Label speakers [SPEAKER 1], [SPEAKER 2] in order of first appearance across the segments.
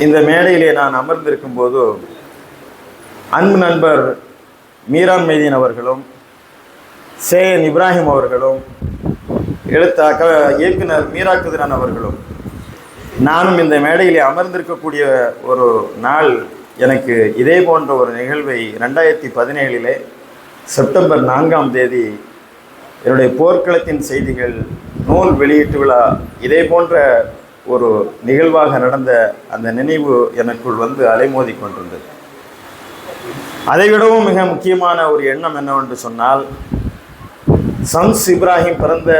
[SPEAKER 1] இந்த மேடையிலே நான் அமர்ந்திருக்கும் போது அன்பு நண்பர் மீரான் மைதீன் அவர்களும் சேன் இப்ராஹிம் அவர்களும் எழுத்த க இயக்குனர் மீரா குதிரான் அவர்களும் நானும் இந்த மேடையிலே அமர்ந்திருக்கக்கூடிய ஒரு நாள் எனக்கு இதே போன்ற ஒரு நிகழ்வை ரெண்டாயிரத்தி பதினேழிலே செப்டம்பர் நான்காம் தேதி என்னுடைய போர்க்களத்தின் செய்திகள் நூல் வெளியீட்டு விழா இதே போன்ற ஒரு நிகழ்வாக நடந்த அந்த நினைவு எனக்குள் வந்து அலைமோதி கொண்டிருந்தது. அதைவிடவும் மிக முக்கியமான ஒரு எண்ணம் என்னவென்று சொன்னால் சம்ஸ் இப்ராஹிம் பிறந்த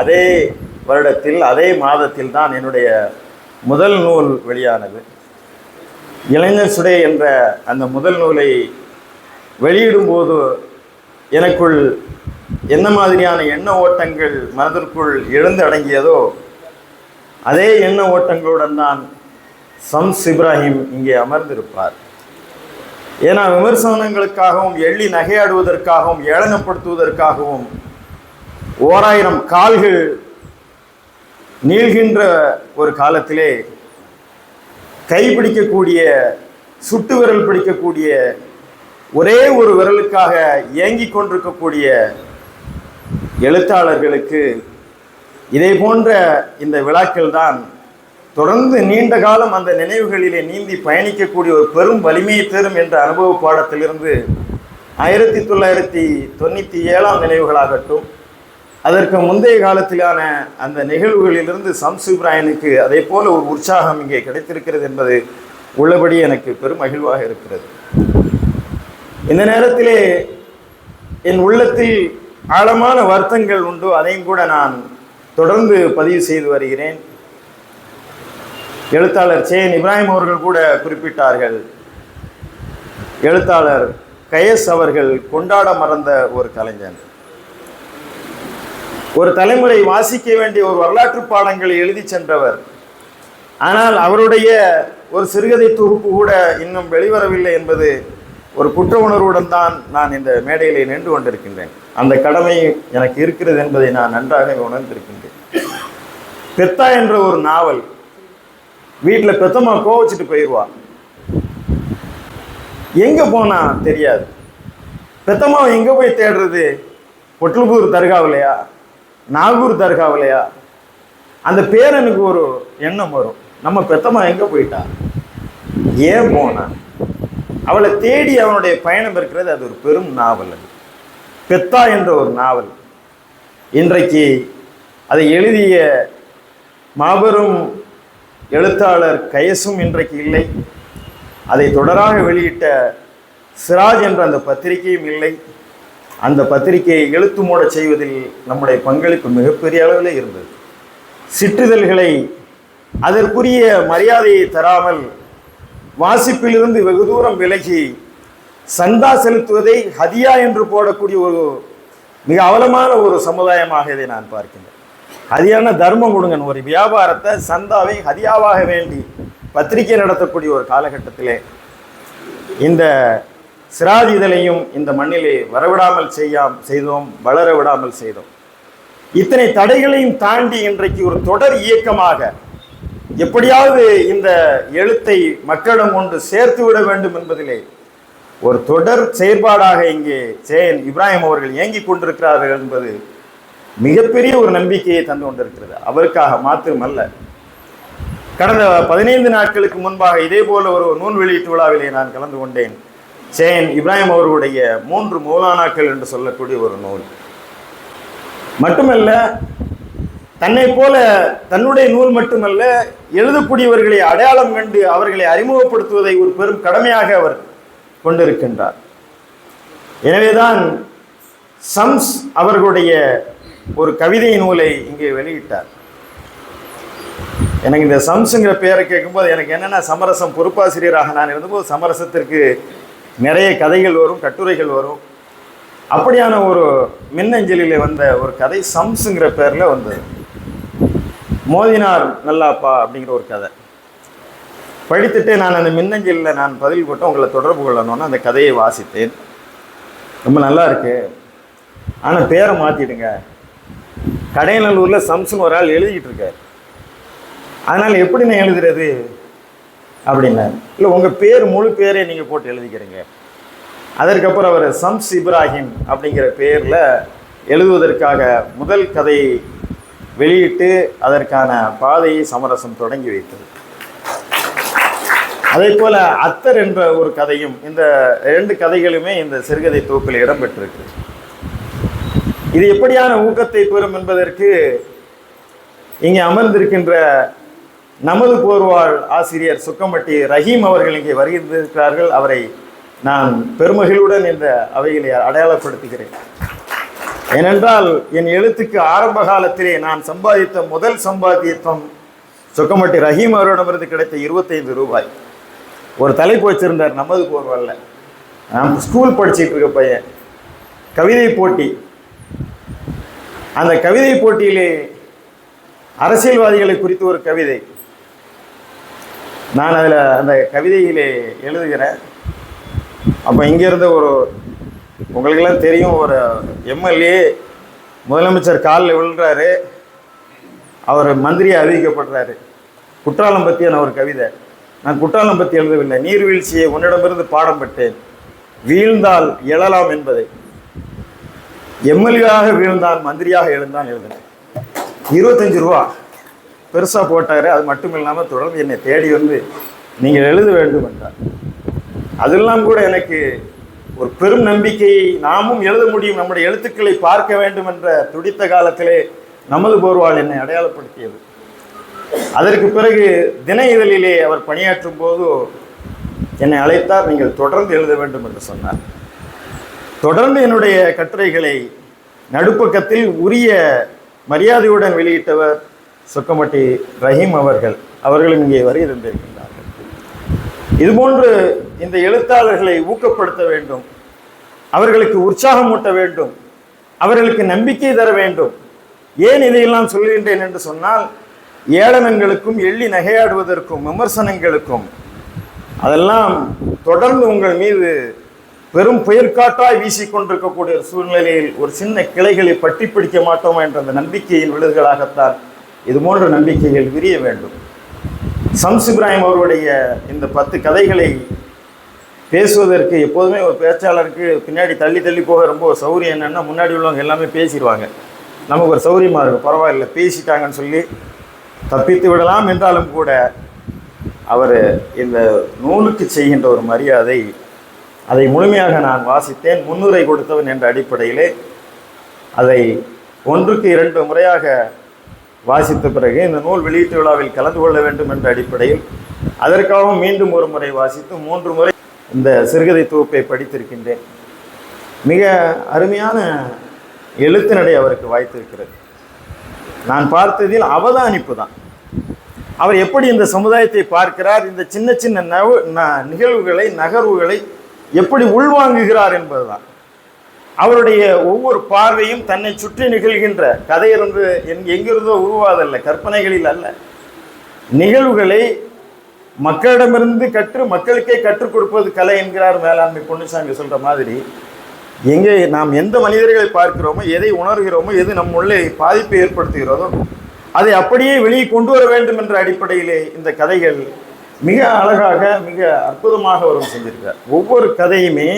[SPEAKER 1] அதே வருடத்தில் அதே மாதத்தில் தான் என்னுடைய முதல் நூல் வெளியானது. இளைஞர் சுடே என்ற அந்த முதல் நூலை வெளியிடும்போது எனக்குள் என்ன மாதிரியான எண்ண ஓட்டங்கள் மனதிற்குள் எழுந்து அடங்கியதோ அதே எண்ண ஓட்டங்களுடன் தான் சம்ஸ் இப்ராஹிம் இங்கே அமர்ந்திருப்பார். ஏன்னா விமர்சனங்களுக்காகவும் எள்ளி நகையாடுவதற்காகவும் ஏளனப்படுத்துவதற்காகவும் ஓராயிரம் கால்கள் நீள்கின்ற ஒரு காலத்திலே கைப்பிடிக்கக்கூடிய சுட்டு விரல் பிடிக்கக்கூடிய ஒரே ஒரு விரலுக்காக இயங்கிக் கொண்டிருக்கக்கூடிய எழுத்தாளர்களுக்கு இதே போன்ற இந்த விழாக்கள் தான் தொடர்ந்து நீண்ட காலம் அந்த நினைவுகளிலே நீந்தி பயணிக்கக்கூடிய ஒரு பெரும் வலிமையை தரும் என்ற அனுபவ பாடத்திலிருந்து ஆயிரத்தி தொள்ளாயிரத்தி தொண்ணூற்றி ஏழாம் நினைவுகளாகட்டும் அதற்கு முந்தைய காலத்திலான அந்த நிகழ்வுகளிலிருந்து சம்சு இப்ராஹினுக்கு அதே போல ஒரு உற்சாகம் இங்கே கிடைத்திருக்கிறது என்பது உள்ளபடி எனக்கு பெரும் மகிழ்வாக இருக்கிறது. இந்த நேரத்திலே என் உள்ளத்தில் ஆழமான வருத்தங்கள் உண்டு. அதையும் கூட நான் தொடர்ந்து பதிவு செய்து வருகிறேன். எழுத்தாளர் சேன் இப்ராஹிம் அவர்கள் கூட குறிப்பிட்டார்கள். எழுத்தாளர் கயஸ் அவர்கள் கொண்டாட மறந்த ஒரு கலைஞன். ஒரு தலைமுறை வாசிக்க வேண்டிய ஒரு வரலாற்று பாடங்களை எழுதி சென்றவர். ஆனால் அவருடைய ஒரு சிறுகதை தொகுப்பு கூட இன்னும் வெளிவரவில்லை என்பது ஒரு குற்ற உணர்வுடன் தான் நான் இந்த மேடையிலே நின்று கொண்டிருக்கின்றேன். அந்த கடமை எனக்கு இருக்கிறது என்பதை நான் நன்றாக உணர்ந்திருக்கின்றேன். பெத்தா என்ற ஒரு நாவல் வீட்டில் பெத்தம்மா கோவச்சிட்டு போயிடுவா. எங்கே போனா தெரியாது. பெத்தம்மா எங்கே போய் தேடுறது? பொட்டலபூர் தர்காவிலையா? நாகூர் தர்காவிலையா? அந்த பேரனுக்கு ஒரு எண்ணம் வரும். நம்ம பெத்தம்மா எங்கே போயிட்டா? ஏன் போனா? அவளை தேடி அவனுடைய பயணம் இருக்கிறது அது ஒரு பெரும் நாவல் அது. பெத்தா என்ற ஒரு நாவல். இன்றைக்கு அதை எழுதிய மாபெரும் எழுத்தாளர் கயசும் இன்றைக்கு இல்லை. அதை தொடராக வெளியிட்ட சிராஜ் என்ற அந்த பத்திரிகையும் இல்லை. அந்த பத்திரிகையை எழுத்து மூடச் செய்வதில் நம்முடைய பங்களிப்பு மிகப்பெரிய அளவில் இருந்தது. சிற்றிதழ்களை அதற்குரிய மரியாதையை தராமல் வாசிப்பிலிருந்து வெகு தூரம் விலகி சந்தா செலுத்துவதை ஹதியா என்று போடக்கூடிய ஒரு மிக அவலமான ஒரு சமுதாயமாக இதை நான் பார்க்கின்றேன். ஹதியான தர்மம் கொடுங்கன் ஒரு வியாபாரத்தை சந்தாவை ஹதியாவாக வேண்டி பத்திரிகை நடத்தக்கூடிய ஒரு காலகட்டத்திலே இந்த சிராஜ் இதழையும் இந்த மண்ணிலே வரவிடாமல் செய்யாம் செய்தோம் வளர விடாமல் செய்தோம். இத்தனை தடைகளையும் தாண்டி இன்றைக்கு ஒரு தொடர் இயக்கமாக எப்படியாவது இந்த எழுத்தை மக்களிடம் கொண்டு சேர்த்து விட வேண்டும் என்பதிலே ஒரு தொடர் செயற்பாடாக இங்கே சேன் இப்ராஹிம் அவர்கள் இயங்கிக் கொண்டிருக்கிறார்கள் என்பது மிகப்பெரிய ஒரு நம்பிக்கையை தந்து கொண்டிருக்கிறது. அவருக்காக மாத்திரமல்ல. கடந்த பதினைந்து நாட்களுக்கு முன்பாக இதே போல ஒரு நூல் வெளியீட்டு விழாவிலே நான் கலந்து கொண்டேன். சேன் இப்ராஹிம் அவர்களுடைய மூன்று மூலானாக்கள் என்று சொல்லக்கூடிய ஒரு நூல். மட்டுமல்ல தன்னை போல தன்னுடைய நூல் மட்டுமல்ல எழுதக்கூடியவர்களை அடையாளம் கண்டு அவர்களை அறிமுகப்படுத்துவதை ஒரு பெரும் கடமையாக அவர் கொண்டிருக்கின்றார். எனவேதான் சம்ஸ் அவர்களுடைய ஒரு கவிதை நூலை இங்கே வெளியிட்டார். எனக்கு இந்த சம்ஸுங்கிற பெயரை கேட்கும்போது எனக்கு என்னென்ன சமரசம் பொறுப்பாசிரியராக நான் இருந்தபோது சமரசத்திற்கு நிறைய கதைகள் வரும் கட்டுரைகள் வரும். அப்படியான ஒரு மின்னஞ்சலில் வந்த ஒரு கதை சம்ஸுங்கிற பேரில் வந்தது. மோதினார் நல்லாப்பா அப்படிங்கிற ஒரு கதை. படித்துட்டு நான் அந்த மின்னஞ்சலில் நான் பதில் போட்டு உங்களை தொடர்பு கொள்ளணும்னு அந்த கதையை வாசித்தேன். ரொம்ப நல்லா இருக்கு. ஆனால் பேரை மாற்றிடுங்க கடையநல்லூரில் சம்சன் ஒரு ஆள் எழுதிக்கிட்டு இருக்கார். அதனால் எப்படி நான் எழுதுறது? அப்படின்னாரு இல்லை உங்கள் பேர் முழு பேரே நீங்கள் போட்டு எழுதிக்கிறீங்க. அதற்கப்புறம் அவர் சம்ஸ் இப்ராஹிம் அப்படிங்கிற பேரில் எழுதுவதற்காக முதல் கதையை வெளியிட்டு அதற்கான பாதையை சமரசம் தொடங்கி வைத்தது. அதே போல அத்தர் என்ற ஒரு கதையும் இந்த ரெண்டு கதைகளுமே இந்த சிறுகதை தொகுப்பில் இடம்பெற்றிருக்கு. இது எப்படியான ஊக்கத்தை பெறும் என்பதற்கு இங்கே அமர்ந்திருக்கின்ற நமது போர்வாள் ஆசிரியர் சுக்கம்பட்டி ரஹீம் அவர்கள் இங்கே வருகின்றிருக்கிறார்கள். அவரை நான் பெருமகிழுடன் இந்த அவைகளை அடையாளப்படுத்துகிறேன். ஏனென்றால் என் எழுத்துக்கு ஆரம்ப காலத்திலே நான் சம்பாதித்த முதல் சம்பாத்தியத்துவம் சுக்கமட்டி ரஹீம் அவரிடமிருந்து கிடைத்த இருபத்தைந்து ரூபாய். ஒரு தலைப்பு வச்சுருந்தார் நமது போர்வல்ல. நான் ஸ்கூல் படிச்சிட்டு இருக்க பையன். கவிதை போட்டி. அந்த கவிதை போட்டியிலே அரசியல்வாதிகளை குறித்து ஒரு கவிதை. நான் அதில் அந்த கவிதையிலே எழுதுகிறேன். அப்போ இங்கேருந்து ஒரு உங்களுக்கெல்லாம் தெரியும் ஒரு எம்எல்ஏ முதலமைச்சர் காலில் விழுறாரு அவர் மந்திரியை அறிவிக்கப்படுறாரு. குற்றாலம் பற்றியான ஒரு கவிதை. நான் குற்றாலம் பற்றி எழுதவில்லை. நீர்வீழ்ச்சியை உன்னிடமிருந்து பாடம் பெற்றேன். வீழ்ந்தால் எழலாம் என்பதை. எம்எல்ஏவாக வீழ்ந்தான் மந்திரியாக எழுந்தான் எழுதினேன். இருபத்தஞ்சு ரூபா. பெருசாக போட்டார். அது மட்டும் இல்லாமல் தொடர்ந்து என்னை தேடி வந்து நீங்கள் எழுத வேண்டும் என்றார். அதெல்லாம் கூட எனக்கு ஒரு பெரும் நம்பிக்கையை நாமும் எழுத முடியும். நம்முடைய எழுத்துக்களை பார்க்க வேண்டும் என்ற துடித்த காலத்திலே நமது போர்வாள் என்னை அடையாளப்படுத்தியது. அதற்கு பிறகு தின இதழிலே அவர் பணியாற்றும் போது என்னை அழைத்தார். நீங்கள் தொடர்ந்து எழுத வேண்டும் என்று சொன்னார். தொடர்ந்து என்னுடைய கட்டுரைகளை நடுப்பக்கத்தில் உரிய மரியாதையுடன் வெளியிட்டவர் சொக்கமட்டி ரஹீம் அவர்கள். அவர்களும் இங்கே வரை இருந்திருக்கின்றார்கள் இதுபோன்று இந்த எழுத்தாளர்களை ஊக்கப்படுத்த வேண்டும். அவர்களுக்கு உற்சாகமூட்ட வேண்டும். அவர்களுக்கு நம்பிக்கை தர வேண்டும். ஏன் இதையெல்லாம் சொல்கின்றேன் என்று சொன்னால் ஏளனங்களுக்கும் எள்ளி நகையாடுவதற்கும் விமர்சனங்களுக்கும் அதெல்லாம் தொடர்ந்து உங்கள் மீது பெரும் புயற்காட்டாய் வீசிக்கொண்டிருக்கக்கூடிய சூழ்நிலையில் ஒரு சின்ன கிளைகளை பட்டி பிடிக்க மாட்டோம் என்ற அந்த நம்பிக்கையின் விழுதுகளாகத்தான் இது போன்ற நம்பிக்கைகள் விரிய வேண்டும். சம்ஸ் இப்ராஹிம் அவருடைய இந்த பத்து கதைகளை பேசுவதற்கு எப்போதுமே ஒரு பேச்சாளருக்கு பின்னாடி தள்ளி தள்ளி போக ரொம்ப சௌரியம் என்னென்னா முன்னாடி உள்ளவங்க எல்லாமே பேசிடுவாங்க. நமக்கு ஒரு சௌரியமாக இருக்கும் பரவாயில்ல பேசிட்டாங்கன்னு சொல்லி தப்பித்து விடலாம் என்றாலும் கூட அவர் இந்த நூலுக்கு செய்கின்ற ஒரு மரியாதை அதை முழுமையாக நான் வாசித்தேன் முன்னுரை கொடுத்தவன் என்ற அடிப்படையிலே அதை ஒன்றுக்கு இரண்டு முறையாக வாசித்த பிறகு இந்த நூல் வெளியீட்டு விழாவில் கலந்து கொள்ள வேண்டும் என்ற அடிப்படையில் அதற்காகவும் மீண்டும் ஒரு முறை வாசித்து மூன்று முறை இந்த சிறுகதை தொகுப்பை படித்திருக்கின்றேன். மிக அருமையான எழுத்து நடை அவருக்கு வாய்த்திருக்கிறது. நான் பார்த்ததில் அவதானிப்பு தான். அவர் எப்படி இந்த சமுதாயத்தை பார்க்கிறார் இந்த சின்ன சின்ன நவு ந- நிகழ்வுகளை நகர்வுகளை எப்படி உள்வாங்குகிறார் என்பதுதான். அவருடைய ஒவ்வொரு பார்வையும் தன்னை சுற்றி நிகழ்கின்ற கதையிலிருந்து எங் எங்கிருந்தோ உருவாதல்ல கற்பனைகளில் அல்ல. நிகழ்வுகளை மக்களிடமிருந்து கற்று மக்களுக்கே கற்றுக் கொடுப்பது கலை என்கிறார் மேலாண்மை பொன்னுசாமி சொல்ற மாதிரி எங்கே நாம் எந்த மனிதர்களை பார்க்கிறோமோ எதை உணர்கிறோமோ எது நம் உள்ளே பாதிப்பை ஏற்படுத்துகிறதோ அதை அப்படியே வெளியே கொண்டு வர வேண்டும் என்ற அடிப்படையிலே இந்த கதைகள் மிக அழகாக மிக அற்புதமாக வரும் செஞ்சிருக்கார் ஒவ்வொரு கதையுமே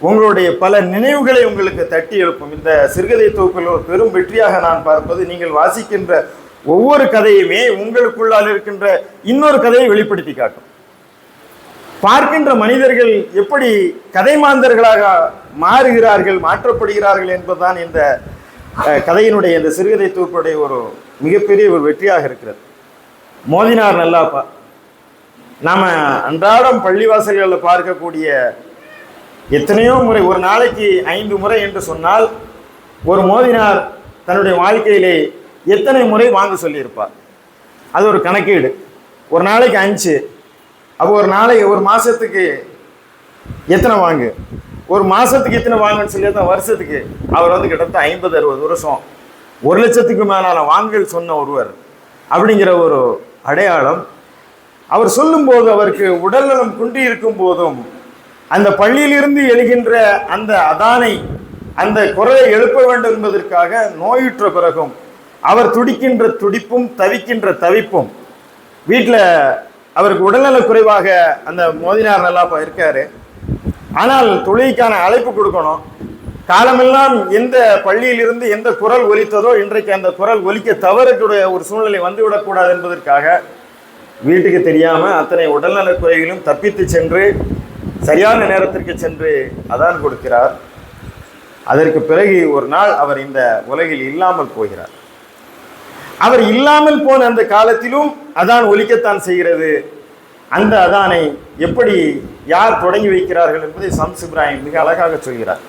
[SPEAKER 1] உங்களுடைய பல நினைவுகளை உங்களுக்கு தட்டி எழுப்பும். இந்த சிறுகதை தொகுப்பில் ஒரு பெரும் வெற்றியாக நான் பார்ப்பது நீங்கள் வாசிக்கின்ற ஒவ்வொரு கதையுமே உங்களுக்குள்ளால் இருக்கின்ற இன்னொரு கதையை வெளிப்படுத்தி காட்டும். பார்க்கின்ற மனிதர்கள் எப்படி கதை மாந்தர்களாக மாறுகிறார்கள் மாற்றப்படுகிறார்கள் என்பதுதான் இந்த கதையினுடைய இந்த சிறுகதை தொகுப்புடைய ஒரு மிகப்பெரிய ஒரு வெற்றியாக இருக்கிறது. மோதினார் நல்லாப்பா. நாம் அன்றாடம் பள்ளிவாசல்களில் பார்க்கக்கூடிய எத்தனையோ முறை ஒரு நாளைக்கு ஐந்து முறை என்று சொன்னால் ஒரு மோதினார் தன்னுடைய வாழ்க்கையிலே எத்தனை முறை வாங்க சொல்லியிருப்பார். அது ஒரு கணக்கீடு. ஒரு நாளைக்கு அஞ்சு அப்போ ஒரு நாளைக்கு ஒரு மாதத்துக்கு எத்தனை வாங்கு? ஒரு மாதத்துக்கு எத்தனை வாங்குன்னு சொல்லி தான் வருஷத்துக்கு அவர் வந்து கிட்டத்தட்ட ஐம்பது அறுபது வருஷம். ஒரு லட்சத்துக்கு மேலான வாங்கல் சொன்ன ஒருவர் அப்படிங்கிற ஒரு அடையாளம். அவர் சொல்லும்போது அவருக்கு உடல்நலம் குன்றி இருக்கும் போதும் அந்த பள்ளியிலிருந்து எழுகின்ற அந்த அதானை அந்த குரலை எழுப்ப வேண்டும் என்பதற்காக நோயுற்ற பிறகும் அவர் துடிக்கின்ற துடிப்பும் தவிக்கின்ற தவிப்பும் வீட்டில் அவருக்கு உடல்நலக் குறைவாக அந்த மோதினார் நல்லா இருக்காரு. ஆனால் தொழுகைக்கான அழைப்பு கொடுக்கணும். காலமெல்லாம் எந்த பள்ளியிலிருந்து எந்த குரல் ஒலித்ததோ இன்றைக்கு அந்த குரல் ஒலிக்க தவறக்கூடிய ஒரு சூழ்நிலை வந்துவிடக்கூடாது என்பதற்காக வீட்டுக்கு தெரியாமல் அத்தனை உடல்நலக் குறைகளும் தப்பித்து சென்று சரியான நேரத்திற்கு சென்று அதான் கொடுக்கிறார். அதற்கு பிறகு ஒரு நாள் அவர் இந்த உலகில் இல்லாமல் போகிறார். அவர் இல்லாமல் போன அந்த காலத்திலும் அதான் ஒலிக்கத்தான் செய்கிறது. அந்த அதானை எப்படி யார் தொடங்கி வைக்கிறார்கள் என்பதை சம்ஸ் இப்ராஹிம் மிக அழகாக சொல்கிறார்.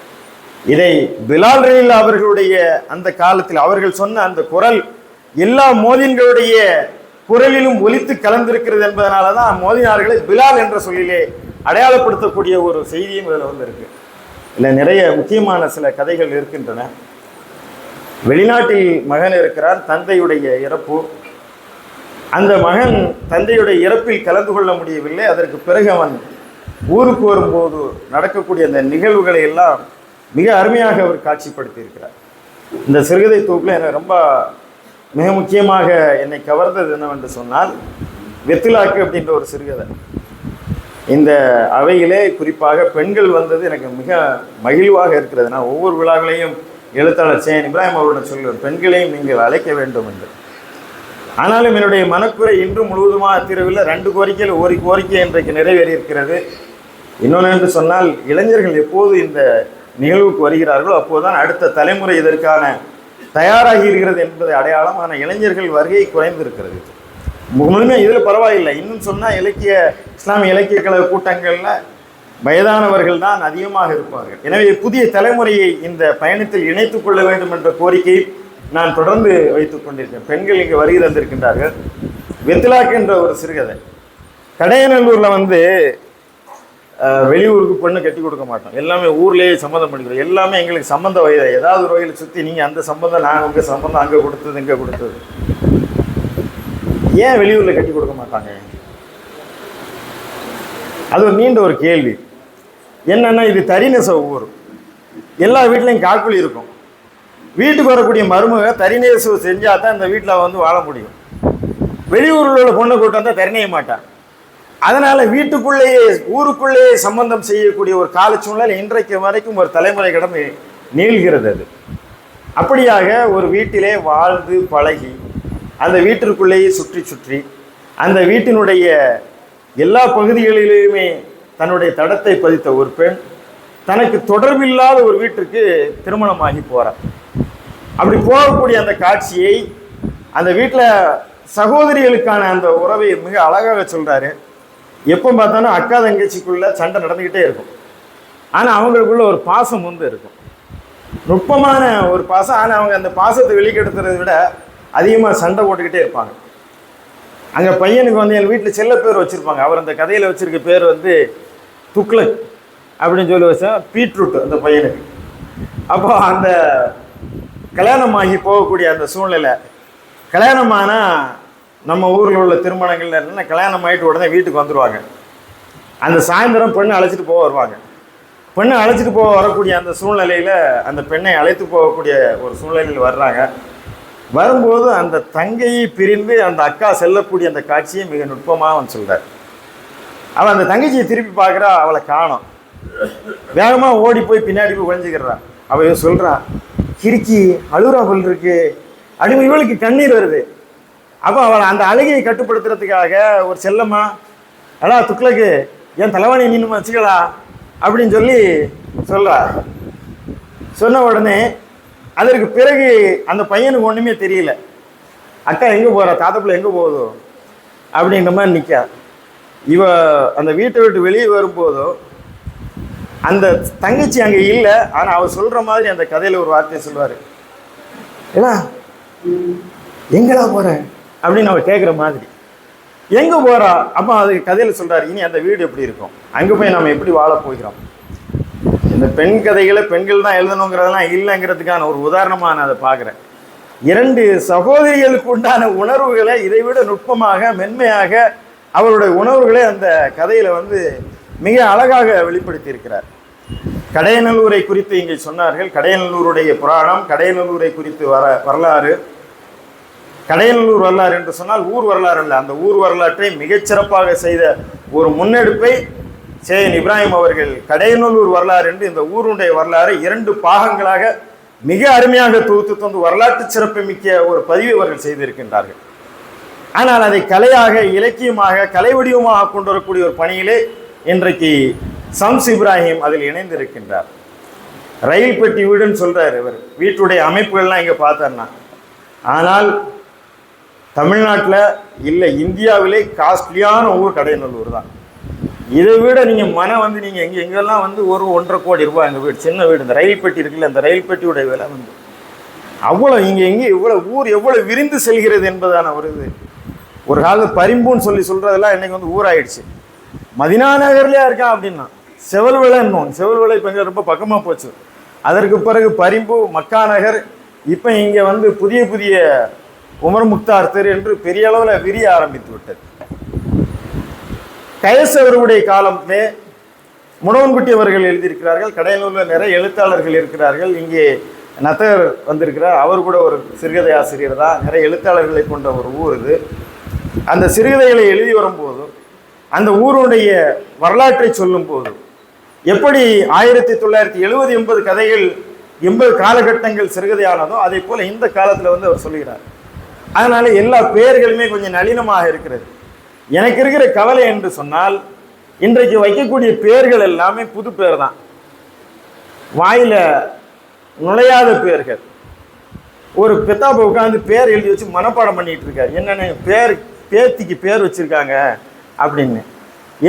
[SPEAKER 1] இதை பிலால் ரயில் அவர்களுடைய அந்த காலத்தில் அவர்கள் சொன்ன அந்த குரல் எல்லா மோதின்களுடைய குரலிலும் ஒலித்து கலந்திருக்கிறது என்பதனால தான் மோதினார்களை பிலால் என்ற சொல்லிலே அடையாளப்படுத்தக்கூடிய ஒரு செய்தியும் இதில் வந்து இருக்கு இல்லை நிறைய முக்கியமான சில கதைகள் இருக்கின்றன. வெளிநாட்டில் மகன் இருக்கிறார் தந்தையுடைய இறப்பு. அந்த மகன் தந்தையுடைய இறப்பில் கலந்து கொள்ள முடியவில்லை. அதற்கு பிறகு அவன் ஊருக்கு வரும்போது நடக்கக்கூடிய அந்த நிகழ்வுகளை எல்லாம் மிக அருமையாக அவர் காட்சிப்படுத்தியிருக்கிறார். இந்த சிறுகதை தொகுப்பில் எனக்கு ரொம்ப மிக முக்கியமாக என்னை கவர்ந்தது என்னவென்று சொன்னால் வெத்திலாக்கு அப்படின்ற ஒரு சிறுகதை. இந்த அவையிலே குறிப்பாக பெண்கள் வந்தது எனக்கு மிக மகிழ்வாக இருக்கிறது. நான் ஒவ்வொரு விழாக்களையும் எழுத்தாளர் சேன் இப்ராஹிம் அவருடன் சொல்லுவார் பெண்களையும் நீங்கள் அழைக்க வேண்டும் என்று. ஆனாலும் என்னுடைய மனக்குறை இன்று முழுவதுமாக தீரவில்லை. ரெண்டு கோரிக்கையில் ஒரு கோரிக்கை இன்றைக்கு நிறைவேறி இருக்கிறது இன்னொன்று என்று சொன்னால் இளைஞர்கள் எப்போது இந்த நிகழ்வுக்கு வருகிறார்களோ அப்போதுதான் அடுத்த தலைமுறை இதற்கான தயாராகி இருக்கிறது என்பது அடையாளம் ஆனால் இளைஞர்கள் வருகை குறைந்திருக்கிறது. முழுமையாக இதில் பரவாயில்லை. இன்னும் சொன்னால் இலக்கிய இஸ்லாமிய இலக்கிய கழக கூட்டங்களில் வயதானவர்கள் தான் அதிகமாக இருப்பார்கள். எனவே புதிய தலைமுறையை இந்த பயணத்தில் இணைத்துக் கொள்ள வேண்டும் என்ற கோரிக்கை நான் தொடர்ந்து வைத்துக் கொண்டிருக்கேன் பெண்கள் இங்கே வருகை தந்திருக்கின்றார்கள். வெத்திலாக்கு என்ற ஒரு சிறுகதை. கடையநல்லூரில் வந்து வெளியூருக்கு பொண்ணு கட்டி கொடுக்க மாட்டோம். எல்லாமே ஊர்லேயே சம்மந்தம் பண்ணிக்கிறோம். எல்லாமே எங்களுக்கு சம்மந்த வயது. ஏதாவது ஒரு வகையில் சுற்றி நீங்கள் அந்த சம்பந்தம் நான் உங்கள் சம்பந்தம் அங்கே கொடுத்தது இங்கே கொடுத்தது. ஏன் வெளியூரில் கட்டி கொடுக்க மாட்டாங்க? அது ஒரு நீண்ட ஒரு கேள்வி. என்னென்னா இது தரிநெச ஊர். எல்லா வீட்லேயும் காக்குழி இருக்கும். வீட்டுக்கு வரக்கூடிய மருமக தரிநெசவு செஞ்சால் தான் இந்த வீட்டில் வந்து வாழ முடியும். வெளியூரில் உள்ள பொண்ணை கூட்டம் தான் தரிணைய மாட்டான் அதனால் வீட்டுக்குள்ளேயே ஊருக்குள்ளேயே சம்பந்தம் செய்யக்கூடிய ஒரு கால சூழ்நிலை இன்றைக்கு வரைக்கும் ஒரு தலைமுறை கடமை நீள்கிறது அது. அப்படியாக ஒரு வீட்டிலே வாழ்ந்து பழகி அந்த வீட்டிற்குள்ளேயே சுற்றி சுற்றி அந்த வீட்டினுடைய எல்லா பகுதிகளிலுமே தன்னுடைய தடத்தை பதித்த ஒரு பெண் தனக்கு தொடர்பில்லாத ஒரு வீட்டிற்கு திருமணமாகி போகிறார் அப்படி போகக்கூடிய அந்த காட்சியை அந்த வீட்டில் சகோதரிகளுக்கான அந்த உறவை மிக அழகாக சொல்கிறாரு எப்போ பார்த்தாலும் அக்கா தங்கச்சிக்குள்ளே சண்டை நடந்துக்கிட்டே இருக்கும். ஆனால் அவங்களுக்குள்ள ஒரு பாசம் வந்து இருக்கும். நுட்பமான ஒரு பாசம். ஆனால் அவங்க அந்த பாசத்தை வெளிக்கெடுத்துறதை விட அதிகமாக சண்டை போட்டுக்கிட்டே இருப்பாங்க. அங்கே பையனுக்கு வந்து என் வீட்டில் செல்ல பேர் வச்சுருப்பாங்க. அவர் அந்த கதையில் வச்சுருக்க பேர் வந்து துக்ளு அப்படின்னு சொல்லி வச்சேன் பீட்ரூட் அந்த பையனுக்கு. அப்போ அந்த கல்யாணமாகி போகக்கூடிய அந்த சூழ்நிலை கல்யாணமானா நம்ம ஊரில் உள்ள திருமணங்கள் என்னென்னா கல்யாணம் ஆகிட்டு உடனே வீட்டுக்கு வந்துடுவாங்க அந்த சாயந்தரம் பெண்ணை அழைச்சிட்டு போக வருவாங்க. பெண்ணை அழைச்சிட்டு போக வரக்கூடிய அந்த சூழ்நிலையில் அந்த பெண்ணை அழைத்து போகக்கூடிய ஒரு சூழ்நிலையில் வர்றாங்க. வரும்போது அந்த தங்கையை பிரிந்து அந்த அக்கா செல்லக்கூடிய அந்த காட்சியை மிக நுட்பமாக அவன் சொல்கிறார் அவள் அந்த தங்கச்சியை திருப்பி பார்க்குறா அவளை காணும். வேகமாக ஓடி போய் பின்னாடி போய் குழஞ்சிக்கிறான் அவள் இவ சொல்றா கிறுக்கி அழுறா போல் இருக்கு. அடிமை இவளுக்கு கண்ணீர் வருது. அப்போ அவள் அந்த அழுகையை கட்டுப்படுத்துறதுக்காக ஒரு செல்லம்மா அடா துக்ளக்கு என் தலைவாணி நின்று வச்சுக்கலா அப்படின்னு சொல்லி சொல்கிறா சொன்ன உடனே அதற்கு பிறகு அந்த பையனுக்கு ஒன்றுமே தெரியல. அக்கா எங்கே போகிறா தாத்தப்பிள்ளை எங்கே போகுதோ? அப்படின்ற மாதிரி நிற்கா இவ அந்த வீட்டை விட்டு வெளியே வரும்போதும் அந்த தங்கச்சி அங்கே இல்லை ஆனால் அவர் சொல்கிற மாதிரி அந்த கதையில் ஒரு வார்த்தையை சொல்லுவார். ஏன்னா எங்கடா போகிற அப்படின்னு அவர் கேட்குற மாதிரி. எங்கே போகிறா அப்போ அது கதையில் சொல்கிறார் இனி அந்த வீடு எப்படி இருக்கும்? அங்கே போய் நம்ம எப்படி வாழப்போகிறோம் இந்த பெண் கதைகளை பெண்கள் தான் எழுதணுங்கிறதெல்லாம் இல்லைங்கிறதுக்கான ஒரு உதாரணமாக நான் அதை பார்க்குறேன். இரண்டு சகோதரிகளுக்கு உண்டான உணர்வுகளை இதைவிட நுட்பமாக மென்மையாக அவருடைய உணர்வுகளை அந்த கதையில் வந்து மிக அழகாக வெளிப்படுத்தியிருக்கிறார். கடையநல்லூரை குறித்து இங்கே சொன்னார்கள் கடையநல்லூருடைய புராணம் கடையநல்லூரை குறித்து வர வரலாறு. கடையநல்லூர் வரலாறு என்று சொன்னால் ஊர் வரலாறு அல்ல. அந்த ஊர் வரலாற்றை மிகச்சிறப்பாக செய்த ஒரு முன்னெடுப்பை சேயன் இப்ராஹிம் அவர்கள் கடையநல்லூர் வரலாறு என்று இந்த ஊருடைய வரலாறு இரண்டு பாகங்களாக மிக அருமையாக தொகுத்து தந்து வரலாற்று சிறப்பு மிக்க ஒரு பதிவு அவர்கள் செய்திருக்கின்றார்கள். ஆனால் அதை கலையாக இலக்கியமாக கலை வடிவமாக கொண்டு வரக்கூடிய ஒரு பணியிலே இன்றைக்கு சம்ஸ் இப்ராஹிம் அதில் இணைந்திருக்கின்றார். ரயில் பெட்டி வீடுன்னு சொல்கிறார் இவர். வீட்டுடைய அமைப்புகள்லாம் இங்கே பார்த்தார்னா ஆனால் தமிழ்நாட்டில் இல்லை இந்தியாவிலே காஸ்ட்லியான ஊர் கடையநல்லூர் தான். இதை விட நீங்கள் மனம் வந்து நீங்கள் எங்கே எங்கெல்லாம் வந்து ஒரு ஒன்றரை கோடி ரூபாய் எங்கள் வீடு சின்ன வீடு இந்த ரயில் பெட்டி இருக்குல்ல அந்த ரயில் பெட்டியுடைய விலை வந்து. அவ்வளோ இங்கே எங்கே இவ்வளோ ஊர் எவ்வளோ விரிந்து செல்கிறது என்பதான ஒரு இது. ஒரு காலத்து பரிம்புன்னு சொல்லி சொல்கிறதெல்லாம் இன்றைக்கி வந்து ஊராயிடுச்சு. மதினா நகர்லையா இருக்கான் அப்படின்னா செவல் விளைன்னு செவல் விளை இப்போ இங்கே ரொம்ப பக்கமாக போச்சு. அதற்கு பிறகு பரிம்பு மக்கா நகர் இப்போ இங்கே வந்து புதிய புதிய உமர் முக்தார் தெரு என்று பெரிய அளவில் விரிய ஆரம்பித்து விட்டது. கயசவருடைய காலத்திலே முடவன்குட்டி அவர்கள் எழுதியிருக்கிறார்கள். கடையலூரில் நிறைய எழுத்தாளர்கள் இருக்கிறார்கள். இங்கே நத்தர் வந்திருக்கிறார். அவர் கூட ஒரு சிறுகதை ஆசிரியர் தான். நிறைய எழுத்தாளர்களை கொண்ட ஒரு ஊர் இது. அந்த சிறுகதைகளை எழுதி வரும்போது அந்த ஊருடைய வரலாற்றை சொல்லும்போது எப்படி ஆயிரத்தி தொள்ளாயிரத்தி எழுபது எண்பது கதைகள் எண்பது காலகட்டங்கள் சிறுகதையானதோ அதே போல் இந்த காலத்தில் வந்து அவர் சொல்லுகிறார். அதனால் எல்லா பெயர்களுமே கொஞ்சம் நளினமாக இருக்கிறது. எனக்கு இருக்கிற கவலை என்று சொன்னால் இன்றைக்கு வைக்கக்கூடிய பெயர்கள் எல்லாமே புது பேர் தான் வாயில் நுழையாத பேர்கள். ஒரு பெத்தாப்பை உட்காந்து பேர் எழுதி வச்சு மனப்பாடம் பண்ணிட்டு இருக்காரு. என்னென்ன பேர் பேத்திக்கு பேர் வச்சுருக்காங்க அப்படின்னு.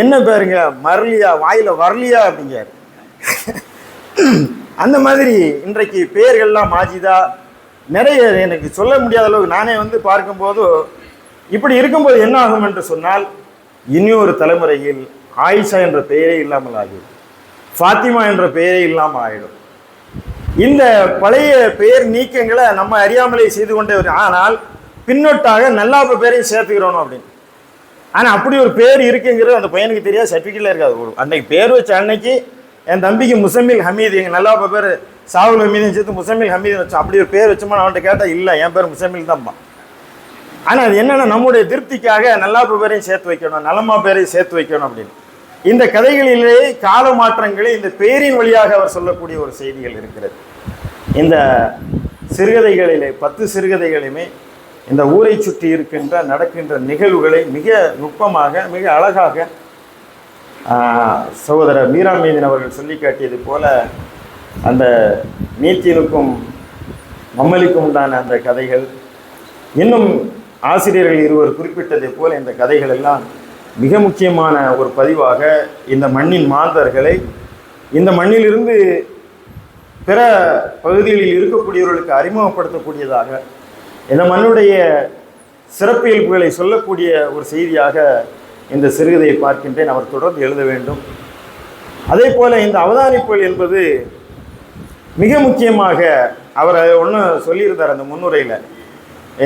[SPEAKER 1] என்ன பேருங்க? மரலியா வாயில் வரலியா அப்படிங்காரு அந்த மாதிரி இன்றைக்கு பெயர்கள்லாம் மாஜிதா. நிறைய எனக்கு சொல்ல முடியாத அளவுக்கு நானே வந்து பார்க்கும்போது இப்படி இருக்கும்போது என்ன ஆகும் என்று சொன்னால் இனி ஒரு தலைமுறையில் ஆயிஷா என்ற பெயரே இல்லாமல் ஆகிடும். ஃபாத்திமா என்ற பெயரே இல்லாமல் ஆகிடும். இந்த பழைய பெயர் நீக்கங்களை நம்ம அறியாமலே செய்து கொண்டே வரும் ஆனால் பின்னொட்டாக நல்லாப்ப பேரையும் சேர்த்துக்கிறோம் அப்படின்னு. ஆனால் அப்படி ஒரு பேர் இருக்குங்கிறது அந்த பையனுக்கு தெரியாது சர்டிஃபிகேட்டில் இருக்காது. ஒரு அன்னைக்கு பேர் வச்ச அன்னைக்கு என் தம்பிக்கு முசமில் ஹமீது எங்கள் நல்லாப்ப பேர் சாவுல் ஹமீதுன்னு சேர்த்து முசமில் ஹமீது வச்சோம் அப்படி ஒரு பேர் வச்சோமா அவன்கிட்ட கேட்டால் இல்லை என் பேர் முசமில் தான்ப்பா. ஆனால் அது என்னென்ன நம்முடைய திருப்திக்காக நல்லாப்ப பேரையும் சேர்த்து வைக்கணும் நலமா பேரையும் சேர்த்து வைக்கணும் அப்படின்னு. இந்த கதைகளிலே கால மாற்றங்களை இந்த பேரின் வழியாக அவர் சொல்லக்கூடிய ஒரு செய்திகள் இருக்கிறது. இந்த சிறுகதைகளிலே பத்து சிறுகதைகளையுமே இந்த ஊரை சுற்றி இருக்கின்ற நடக்கின்ற நிகழ்வுகளை மிக நுட்பமாக மிக அழகாக சகோதரர் மீராமீதின் அவர்கள் சொல்லி காட்டியது போல அந்த நீத்தினுக்கும் மம்மலிக்கும் உண்டான அந்த கதைகள் இன்னும் ஆசிரியர்கள் இருவர் குறிப்பிட்டதை போல இந்த கதைகள் எல்லாம் மிக முக்கியமான ஒரு பதிவாக இந்த மண்ணின் மாந்தர்களை இந்த மண்ணிலிருந்து பிற பகுதிகளில் இருக்கக்கூடியவர்களுக்கு அறிமுகப்படுத்தக்கூடியதாக இந்த மண்ணுடைய சிறப்பியல்புகளை சொல்லக்கூடிய ஒரு செய்தியாக இந்த சிறுகதையை பார்க்கின்றேன். அவர் தொடர்ந்து எழுத வேண்டும். அதே போல இந்த அவதானிப்புகள் என்பது மிக முக்கியமாக அவர் ஒன்று சொல்லியிருந்தார் அந்த முன்னுரையில்.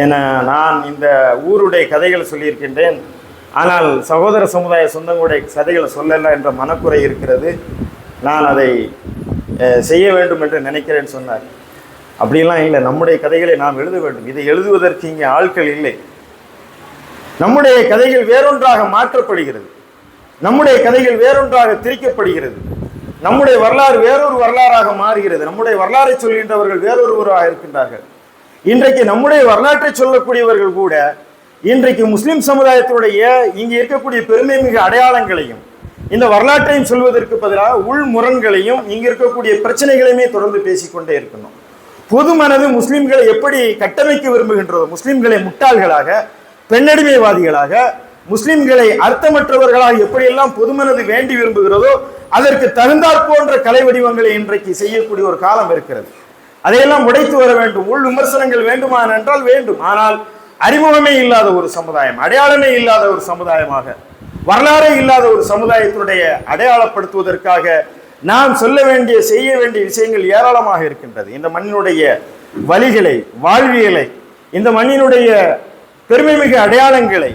[SPEAKER 1] ஏன்னா நான் இந்த ஊருடைய கதைகளை சொல்லியிருக்கின்றேன். ஆனால் சகோதர சமுதாய சொந்தங்களுடைய கதைகளை சொல்லல என்ற மனக்குறை இருக்கிறது. நான் அதை செய்ய வேண்டும் என்று நினைக்கிறேன்னு சொன்னார். அப்படியெல்லாம் இல்லை. நம்முடைய கதைகளை நாம் எழுத வேண்டும். இதை எழுதுவதற்கு இங்கே ஆட்கள் இல்லை. நம்முடைய கதைகள் வேறொன்றாக மாற்றப்படுகிறது. நம்முடைய கதைகள் வேறொன்றாக திரிக்கப்படுகிறது. நம்முடைய வரலாறு வேறொரு வரலாறாக மாறுகிறது. நம்முடைய வரலாறை சொல்கின்றவர்கள் வேறொருவராக இருக்கின்றார்கள். இன்றைக்கு நம்முடைய வரலாற்றை சொல்லக்கூடியவர்கள் கூட இன்றைக்கு முஸ்லிம் சமுதாயத்துடைய இங்கே இருக்கக்கூடிய பெருமை மிகு அடையாளங்களையும் இந்த வரலாற்றையும் சொல்வதற்கு பதிலாக உள் முரண்களையும் இருக்கக்கூடிய பிரச்சனைகளையுமே தொடர்ந்து பேசிக்கொண்டே இருக்கணும். பொதுமனது முஸ்லிம்களை எப்படி கட்டமைக்க விரும்புகின்றதோ முஸ்லிம்களை முட்டாள்களாக பெண்ணடிமைவாதிகளாக முஸ்லிம்களை அர்த்தமற்றவர்களாக எப்படியெல்லாம் பொதுமனது வேண்டி விரும்புகிறதோ அதற்கு தகுந்தாற் போன்ற கலை வடிவங்களை இன்றைக்கு செய்யக்கூடிய ஒரு காலம் இருக்கிறது. அதையெல்லாம் உடைத்து வர வேண்டும். உள் விமர்சனங்கள் வேண்டுமா என்றால் வேண்டும். ஆனால் அறிமுகமே இல்லாத ஒரு சமுதாயம் அடையாளமே இல்லாத ஒரு சமுதாயமாக வரலாறே இல்லாத ஒரு சமுதாயத்தினுடைய அடையாளப்படுத்துவதற்காக நாம் சொல்ல வேண்டிய செய்ய வேண்டிய விஷயங்கள் ஏராளமாக இருக்கின்றது. இந்த மண்ணினுடைய வழிகளை வாழ்வியலை இந்த மண்ணினுடைய பெருமைமிகு அடையாளங்களை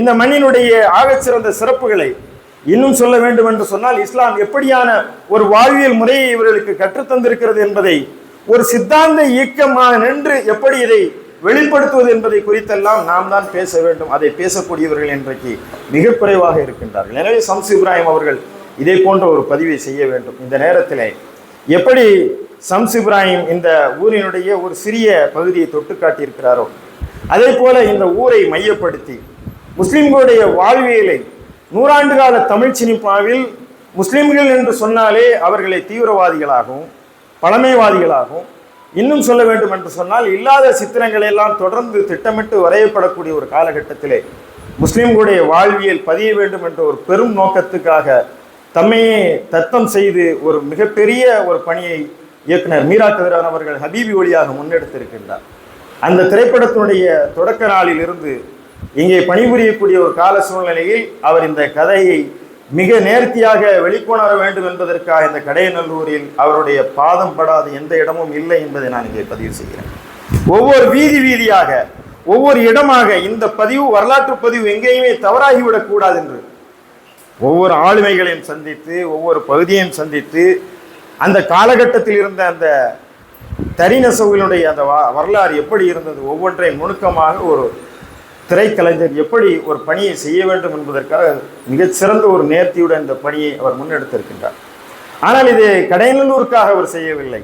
[SPEAKER 1] இந்த மண்ணினுடைய ஆகச்சிறந்த சிறப்புகளை இன்னும் சொல்ல வேண்டும் என்று சொன்னால் இஸ்லாம் எப்படியான ஒரு வாழ்வியல் முறையை இவர்களுக்கு கற்றுத்தந்திருக்கிறது என்பதை ஒரு சித்தாந்த இயக்கமாக நின்று எப்படி இதை வெளிப்படுத்துவது என்பதை குறித்தெல்லாம் நாம் தான் பேச வேண்டும். அதை பேசக்கூடியவர்கள் இன்றைக்கு மிக குறைவாக இருக்கின்றார்கள். எனவே சம்ஸ் இப்ராஹிம் அவர்கள் இதே போன்ற ஒரு பதிவை செய்ய வேண்டும். இந்த நேரத்திலே எப்படி சம்ஸ் இப்ராஹிம் இந்த ஊரினுடைய ஒரு சிறிய பகுதியை தொட்டு காட்டியிருக்கிறாரோ அதே போல இந்த ஊரை மையப்படுத்தி முஸ்லிம்களுடைய வாழ்வியலை நூறாண்டு கால தமிழ் சினிமாவில் முஸ்லிம்கள் என்று சொன்னாலே அவர்களை தீவிரவாதிகளாகவும் பழமைவாதிகளாகவும் இன்னும் சொல்ல வேண்டும் என்று சொன்னால் இல்லாத சித்திரங்களை எல்லாம் தொடர்ந்து திட்டமிட்டு வரையப்படக்கூடிய ஒரு காலகட்டத்திலே முஸ்லிம்களுடைய வாழ்வியல் பதிய வேண்டும் என்ற ஒரு பெரும் நோக்கத்துக்காக தம்மையே தத்தம் செய்து ஒரு மிகப்பெரிய ஒரு பணியை இயக்குனர் மீரா கதிரான் அவர்கள் ஹபீபி வழியாக முன்னெடுத்திருக்கின்றார். அந்த திரைப்படத்தினுடைய தொடக்க நாளில் இருந்து இங்கே பணிபுரியக்கூடிய ஒரு கால சூழ்நிலையில் அவர் இந்த கதையை மிக நேர்த்தியாக வெளிக்கொணர வேண்டும் என்பதற்காக இந்த கடையநல்லூரில் அவருடைய பாதம் படாத எந்த இடமும் இல்லை என்பதை நான் இங்கே பதிவு செய்கிறேன். ஒவ்வொரு வீதி வீதியாக ஒவ்வொரு இடமாக இந்த பதிவு வரலாற்று பதிவு எங்கேயுமே தவறாகிவிடக் கூடாது என்று ஒவ்வொரு ஆளுமைகளையும் சந்தித்து ஒவ்வொரு பகுதியையும் சந்தித்து அந்த காலகட்டத்தில் இருந்த அந்த தரிநெசவுகளுடைய அந்த வரலாறு எப்படி இருந்தது? ஒவ்வொன்றையும் நுணுக்கமாக ஒரு திரைக்கலைஞர் எப்படி ஒரு பணியை செய்ய வேண்டும் என்பதற்காக மிகச்சிறந்த ஒரு நேர்த்தியுடன் இந்த பணியை அவர் முன்னெடுத்திருக்கின்றார். ஆனால் இது கடையநல்லூருக்காக அவர் செய்யவில்லை.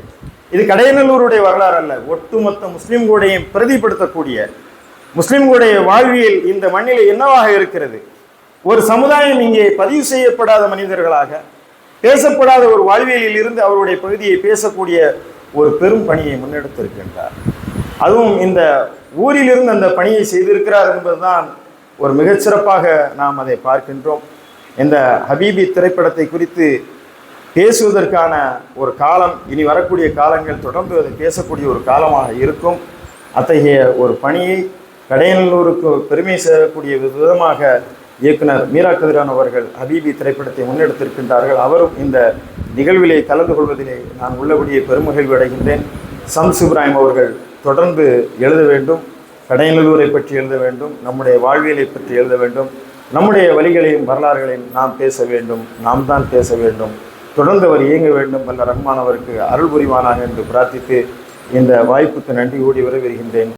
[SPEAKER 1] இது கடையநல்லூருடைய வரலாறு அல்ல. ஒட்டுமொத்த முஸ்லிம்களுடையும் பிரதிப்படுத்தக்கூடிய முஸ்லிம்களுடைய வாழ்வியல் இந்த மண்ணில் என்னவாக இருக்கிறது? ஒரு சமுதாயம் இங்கே பதிவு செய்யப்படாத மனிதர்களாக பேசப்படாத ஒரு வாழ்வியலில் இருந்து அவருடைய பகுதியை பேசக்கூடிய ஒரு பெரும் பணியை முன்னெடுத்திருக்கின்றார். அதுவும் இந்த ஊரிலிருந்து அந்த பணியை செய்திருக்கிறார் என்பதுதான் ஒரு மிகச்சிறப்பாக நாம் அதை பார்க்கின்றோம். இந்த ஹபீபி திரைப்படத்தை குறித்து பேசுவதற்கான ஒரு காலம் இனி வரக்கூடிய காலங்கள் தொடர்ந்து அதை பேசக்கூடிய ஒரு காலமாக இருக்கும். அத்தகைய ஒரு பணியை கடையநல்லூருக்கு பெருமை சேரக்கூடிய விதமாக இயக்குனர் மீரா கதிரான் அவர்கள் ஹபீபி திரைப்படத்தை முன்னெடுத்திருக்கின்றார்கள். அவரும் இந்த நிகழ்விலே கலந்து கொள்வதிலே நான் உள்ளபடியே பெருமகிழ்வு அடைகின்றேன். சம்ஸ் இப்ராஹிம் அவர்கள் தொடர்ந்து எழுத வேண்டும். கடையநல்லூரை பற்றி எழுத வேண்டும். நம்முடைய வாழ்வியலை பற்றி எழுத வேண்டும். நம்முடைய வழிகளையும் வரலாறுகளையும் நாம் பேச வேண்டும். நாம் தான் பேச வேண்டும். தொடர்ந்து அவர் இயங்க வேண்டும். வல்ல ரஹ்மான் அவருக்கு அருள் புரிவானாக என்று பிரார்த்தித்து இந்த வாய்ப்புக்கு நன்றி கூடி வருகின்றேன்